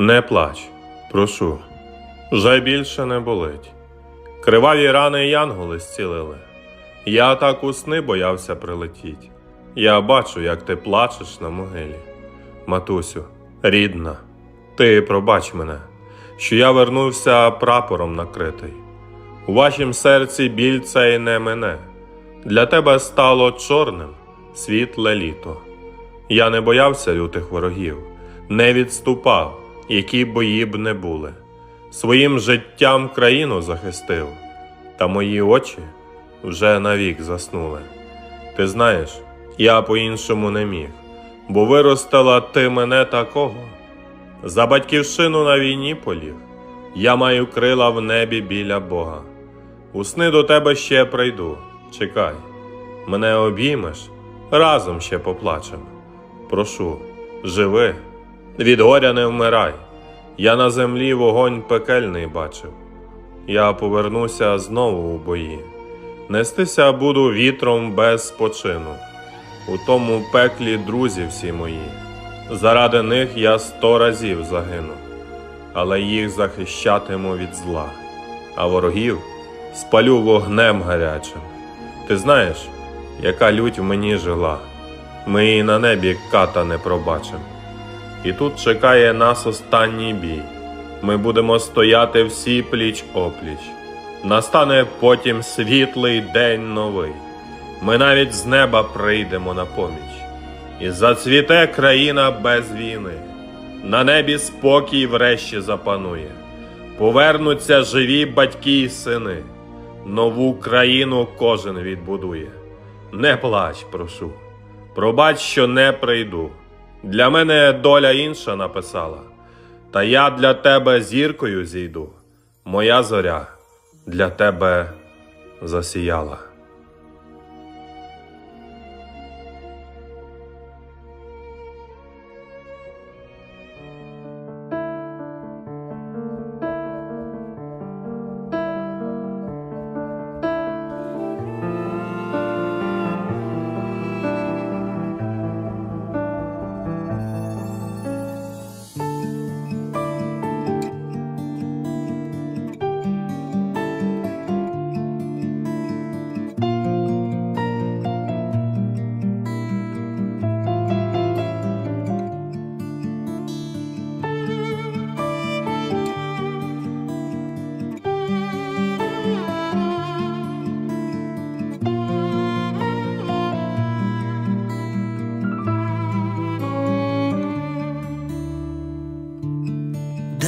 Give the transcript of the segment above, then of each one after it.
Не плач, прошу, вже більше не болить. Криваві рани янголи зцілили. Я так у сни боявся прилетіть. Я бачу, як ти плачеш на могилі. Матусю, рідна, ти пробач мене, що я вернувся прапором накритий. У вашім серці біль цей не мене. Для тебе стало чорним світле літо. Я не боявся лютих ворогів, не відступав, які бої б не були. Своїм життям країну захистив, та мої очі вже навік заснули. Ти знаєш, я по-іншому не міг, бо виростила ти мене такого. За батьківщину на війні поліг, я маю крила в небі біля Бога. У сни до тебе ще прийду, чекай, мене обіймеш, разом ще поплачем. Прошу, живи, від горя не вмирай. Я на землі вогонь пекельний бачив. Я повернуся знову у бої. Нестися буду вітром без спочину. У тому пеклі друзі всі мої. Заради них я сто разів загину, але їх захищатиму від зла, а ворогів спалю вогнем гарячим. Ти знаєш, яка лють в мені жила, ми і на небі ката не пробачим. І тут чекає нас останній бій. Ми будемо стояти всі пліч опліч. Настане потім світлий день новий. Ми навіть з неба прийдемо на поміч. І зацвіте країна без війни. На небі спокій врешті запанує. Повернуться живі батьки і сини. Нову країну кожен відбудує. Не плач, прошу. Пробач, що не прийду. Для мене доля інша написала. Та я для тебе зіркою зійду. Моя зоря для тебе засіяла.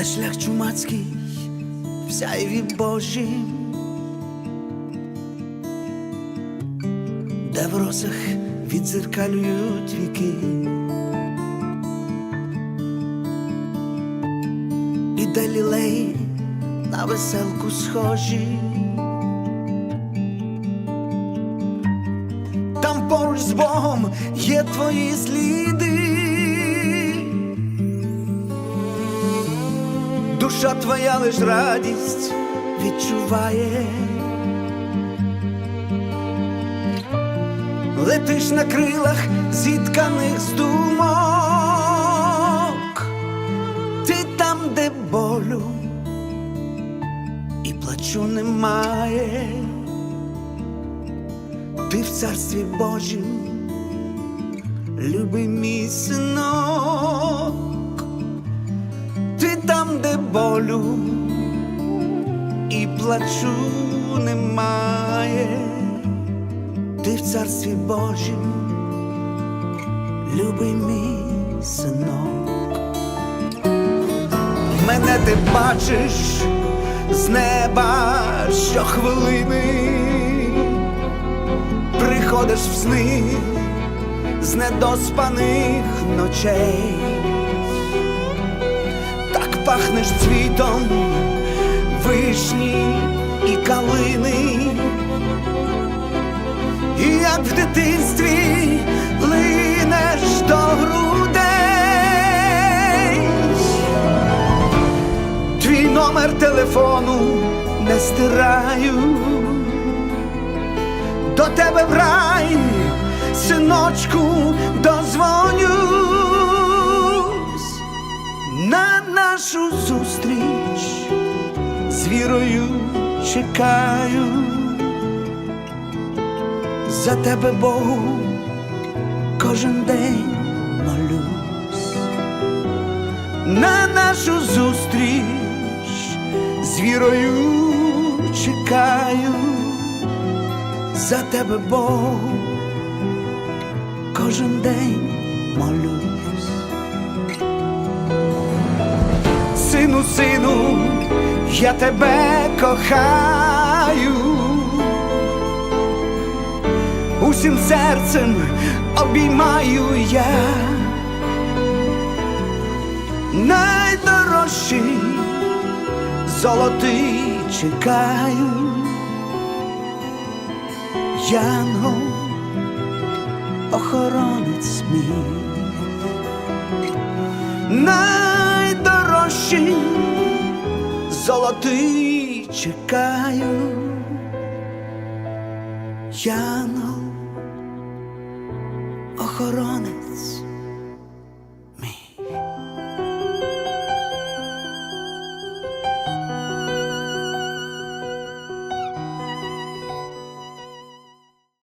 Де шлях чумацький в сяйві Божім, де в росах відзеркалюють віки, і де лілеї на веселку схожі, там поруч з Богом є твої сліди. Душа твоя лиш радість відчуває, летиш на крилах зітканих з думок, ти там, де болю і плачу немає, ти в царстві Божім, любий мій синок там, болю і плачу немає, ти в царстві Божім, любий мій синок, мене ти бачиш з неба щохвилини, приходиш в сни з недоспаних ночей пахнеш цвітом вишні і калини, і як в дитинстві линеш до грудей, твій номер телефону не стираю, до тебе в синочку, дозвонюсь на наш вірою чекаю, за тебе Богу кожен день молюсь, на нашу зустріч. З вірою чекаю, за тебе Богу кожен день молюсь. Сину, я тебе кохаю, усім серцем обіймаю я, найдорожчий золотий чекаю, Янгол, охоронець мій золотий чекаю, яну охоронець